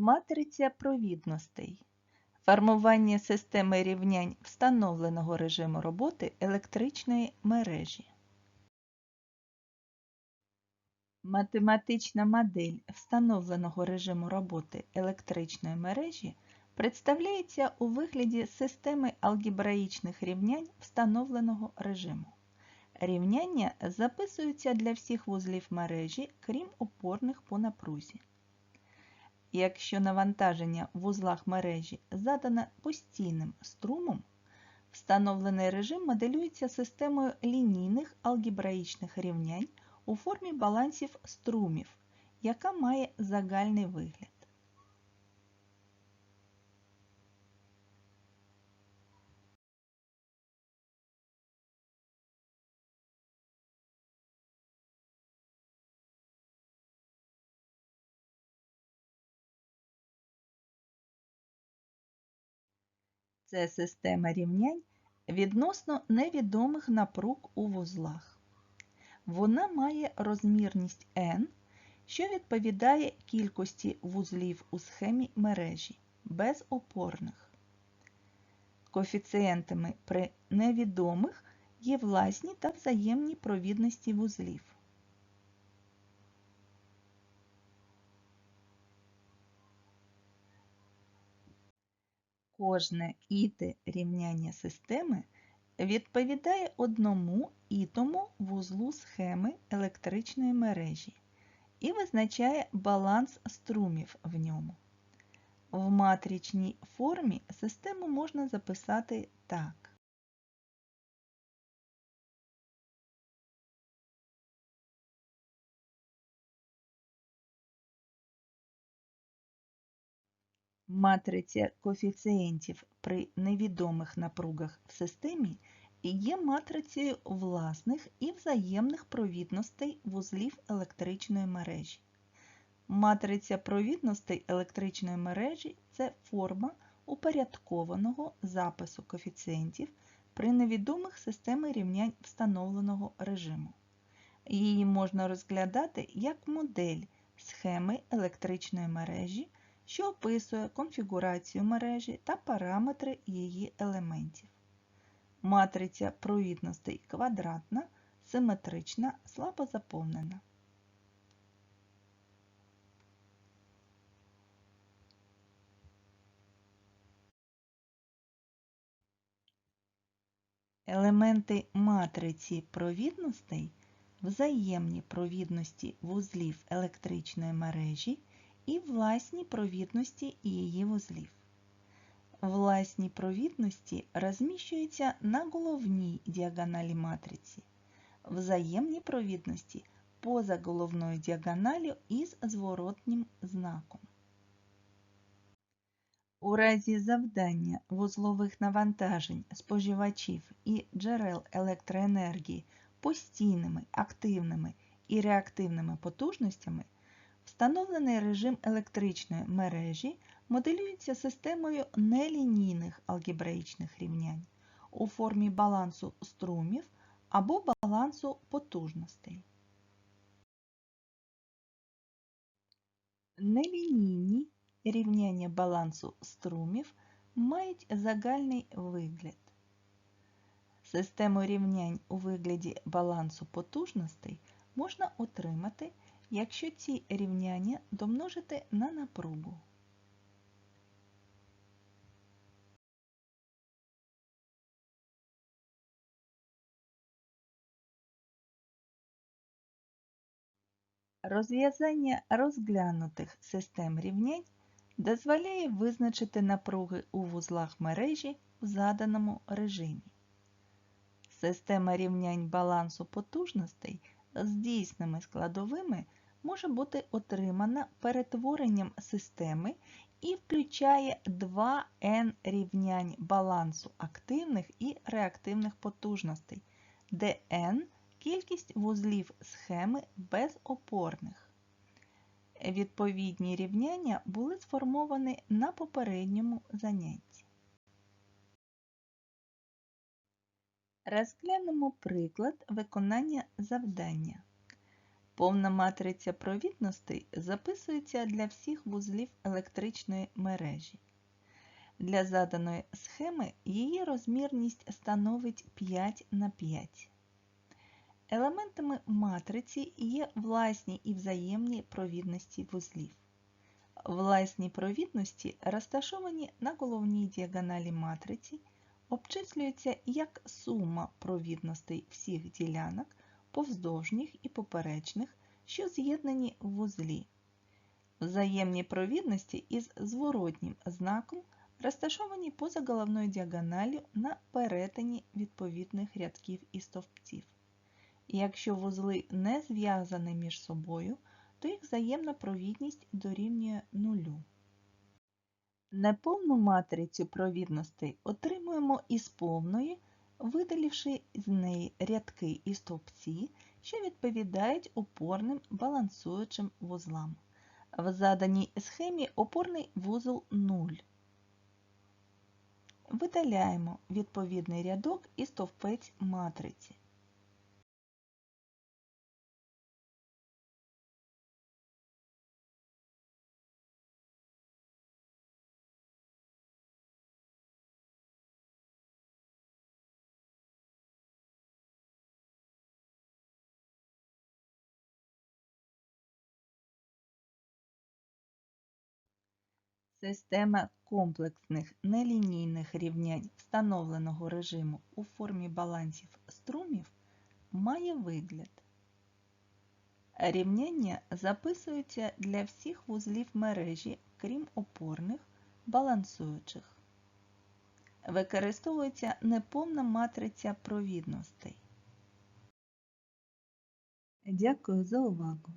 Матриця провідностей. Формування системи рівнянь встановленого режиму роботи електричної мережі. Математична модель встановленого режиму роботи електричної мережі представляється у вигляді системи алгебраїчних рівнянь встановленого режиму. Рівняння записуються для всіх вузлів мережі, крім опорних по напрузі. Якщо навантаження в узлах мережі задане постійним струмом, встановлений режим моделюється системою лінійних алгебраїчних рівнянь у формі балансів струмів, яка має загальний вигляд. Це система рівнянь відносно невідомих напруг у вузлах. Вона має розмірність n, що відповідає кількості вузлів у схемі мережі без опорних. Коефіцієнтами при невідомих є власні та взаємні провідності вузлів. Кожне іте рівняння системи відповідає одному ітому вузлу схеми електричної мережі і визначає баланс струмів в ньому. В матричній формі систему можна записати так. Матриця коефіцієнтів при невідомих напругах в системі є матрицею власних і взаємних провідностей вузлів електричної мережі. Матриця провідностей електричної мережі це форма упорядкованого запису коефіцієнтів при невідомих системи рівнянь встановленого режиму. Її можна розглядати як модель схеми електричної мережі що описує конфігурацію мережі та параметри її елементів. Матриця провідностей квадратна, симетрична, слабо заповнена. Елементи матриці провідностей взаємні провідності вузлів електричної мережі і власні провідності її вузлів. Власні провідності розміщуються на головній діагоналі матриці, взаємні провідності поза головною діагоналлю із зворотнім знаком. У разі завдання вузлових навантажень споживачів і джерел електроенергії постійними активними і реактивними потужностями Встановлений режим електричної мережі моделюється системою нелінійних алгебраїчних рівнянь у формі балансу струмів або балансу потужностей. Нелінійні рівняння балансу струмів мають загальний вигляд. Систему рівнянь у вигляді балансу потужностей можна отримати якщо ці рівняння домножити на напругу. Розв'язання розглянутих систем рівнянь дозволяє визначити напруги у вузлах мережі в заданому режимі. Система рівнянь балансу потужностей з дійсними складовими може бути отримана перетворенням системи і включає 2 n рівнянь балансу активних і реактивних потужностей, де n кількість вузлів схеми безопорних. Відповідні рівняння були сформовані на попередньому занятті. Розглянемо приклад виконання завдання. Повна матриця провідностей записується для всіх вузлів електричної мережі. Для заданої схеми її розмірність становить 5 на 5. Елементами матриці є власні і взаємні провідності вузлів. Власні провідності розташовані на головній діагоналі матриці, обчислюються як сума провідностей всіх ділянок повздовжніх і поперечних, що з'єднані в вузлі. Взаємні провідності із зворотнім знаком розташовані поза головною діагоналлю на перетині відповідних рядків і стовпців. Якщо вузли не зв'язані між собою, то їх взаємна провідність дорівнює нулю. Неповну матрицю провідностей отримуємо із повної, видалівши з неї рядки і стовпці, що відповідають опорним балансуючим вузлам. В заданій схемі опорний вузол 0. Видаляємо відповідний рядок і стовпець матриці. Система комплексних нелінійних рівнянь встановленого режиму у формі балансів струмів має вигляд. Рівняння записуються для всіх вузлів мережі, крім опорних, балансуючих. Використовується неповна матриця провідностей. Дякую за увагу!